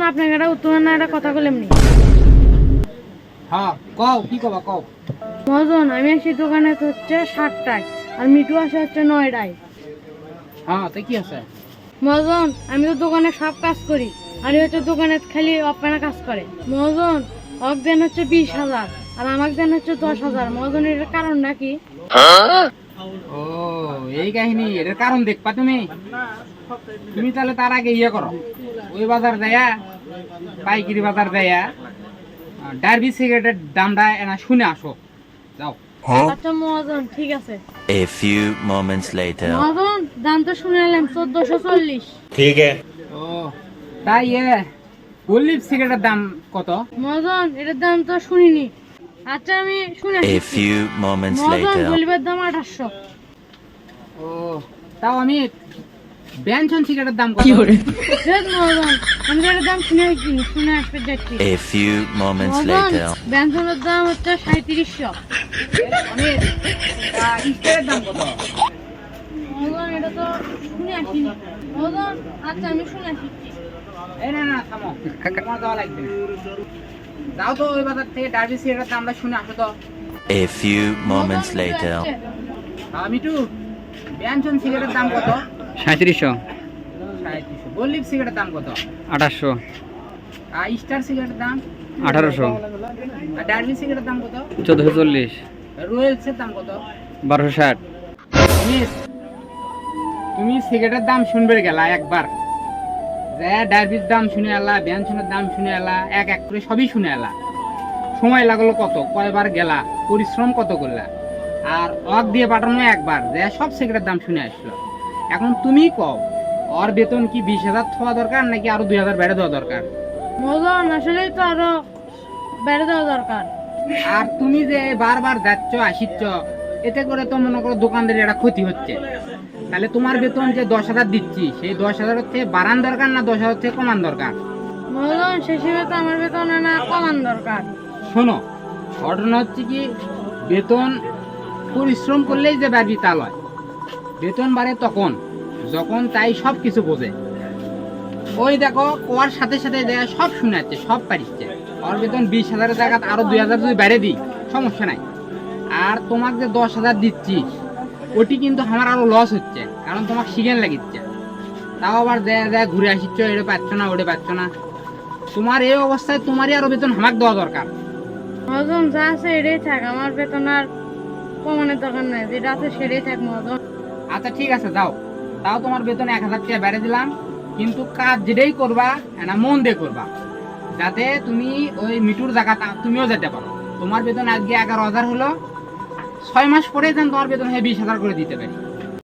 মহাজন আপনাকে একটা উত্তর না একটা কথা বললাম নি। হ্যাঁ কও কি কবা কও। মহাজন আমি আসি দোকানে তো হচ্ছে সাতটায় আর মিটু আসে হচ্ছে নয়টায়। হ্যাঁ তো কি আছে? আমি তো দোকানে সব কাজ করি আর হচ্ছে দোকানে খালি অপেনা কাজ করে। মহাজন অক দেন হচ্ছে বিশ হাজার আর আমাকে দেন হচ্ছে দশ হাজার। মহাজন এটার কারণ নাকি? ও এই কাহিনী এটার কারণ দেখবা তুমি? তুমি তাহলে তার আগে ইয়ে করো। ওই বাজার দেয়া পাইকারি বাজার দেয়া। ডার্বি সিগারেটের দামটা এনা শুনে আসো। যাও। আচ্ছা মহাজন ঠিক আছে. মহাজন দাম তো শুনে এলাম ও তাই এ সিগারেটের দাম কত? মহাজন এটার দাম তো শুনিনি। আচ্ছা আমি শুনে A few moments Mahajan later. দাম আঠাশশো। ও তাও আমি ব্যঞ্জন সিগারেটের দাম কত? আমি তো এটার দাম শুনে কিনি শুনে আসবে যাচ্ছি A few moments Mahajan later. ব্যঞ্জনের দাম হচ্ছে সাঁত্রিশশো অনেক তা দাম কত? এটা তো শুনে আসিনি। আচ্ছা আমি শুনে আসি। এই না না থামো। তোমার দেওয়া লাগবে যাও তো ওই বাজার থেকে ডার্বি সিগারেটের দামটা শুনে আসো তো। A few moments later. আমি টু ব্যঞ্জন সিগারেটের দাম কত? সাঁত্রিশশো। সিগারেটের দাম কত? আঠাশশো আর স্টার সিগারেটের দাম? আঠারোশো। আর ডার্বি সিগারেটের দাম কত? চোদ্দোশো চল্লিশ। রয়েলসের দাম কত? বারোশো ষাট। মিস তুমি সিগারেটের দাম শুনবে গেলা একবার। যে দাম শুনে এলা ব্যঞ্জনের দাম শুনে এলা এক এক করে সবই শুনে এলা। সময় লাগল কত? কয়বার গেলা? পরিশ্রম কত করলা? আর অক দিয়ে পাঠানো একবার যে সব সিগারেটের দাম শুনে আসলো। এখন তুমি কও ওর বেতন কি বিশ হাজার থাকা দরকার নাকি আরও দুই হাজার বেড়ে দেওয়া দরকার? মহাজন আসলেই তো আরও বেড়ে দেওয়া দরকার। আর তুমি যে বারবার যাচ্ছ আসিচ্ছ এতে করে তো মনে করো দোকানদারের একটা ক্ষতি হচ্ছে। তাহলে তোমার বেতন যে দশ হাজার দিচ্ছি সেই দশ হাজার থেকে বাড়ান দরকার না দশ হাজার থেকে কমান দরকার? মহাজন শেষে তো আমার বেতন না কমান দরকার। শোনো ঘটনা হচ্ছে কি বেতন পরিশ্রম করলেই যে বাড়বি তা লয়। বেতন বাড়ে তখন, যখন তাই সব কিছু বোঝে। ওই দেখো, ওর সাথে সাথে দেয়া সব শুনে যাচ্ছে সব পারিচ্ছে। ওর বেতন বিশ হাজারের জায়গা আরও দুই হাজার যদি বেড়ে দিই, সমস্যা নাই। আর তোমাকে যে দশ হাজার দিচ্ছি, ওটি কিন্তু আমার আরও লস হচ্ছে, কারণ তোমাকে সিগেন লাগিচ্ছে। তাও আবার দেয়া দেয়া ঘুরে আসিচ্ছ, এটা পাচ্ছ না, ওটা পাচ্ছ না। তোমার এই অবস্থায় তোমারই আরও বেতন হামাক দেওয়া দরকার। মহাজন যা আছে এটাই থাক, আমার বেতন আর কমানোর দরকার নাই যেটা আছে সেটাই থাক মহাজন। আচ্ছা ঠিক আছে, যাও। তাও তোমার বেতন এক হাজার টাকা বেড়ে দিলাম। কিন্তু কাজ যেটাই করবা না, মন দিয়ে করবা। যাতে তুমি ওই মিটুর জায়গা তুমিও যেতে পারো। তোমার বেতন আজকে এগারো হাজার হলো। ছয় মাস পরে যেন তোমার বেতন হয়ে বিশ হাজার করে দিতে পারি।